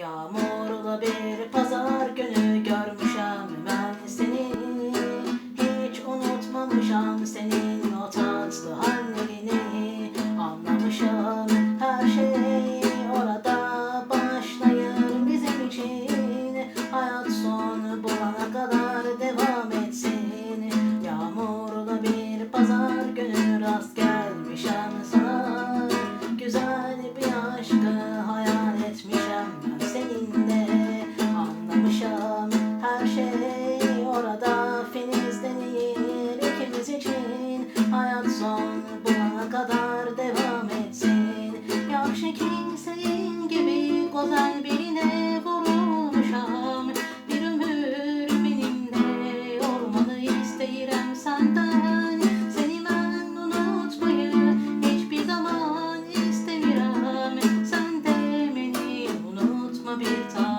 Yağmurlu bir pazar günü görmüşem ben seni. Hiç unutmamışam senin o tatlı hallerini. son buna kadar devam etsin. Yakşı kimsenin gibi güzel birine vurulmuşam. Bir ömür benimle olmanı isteyirem senden. Seni ben unutmayı hiçbir zaman istemirem Sen de beni unutma bir tanem.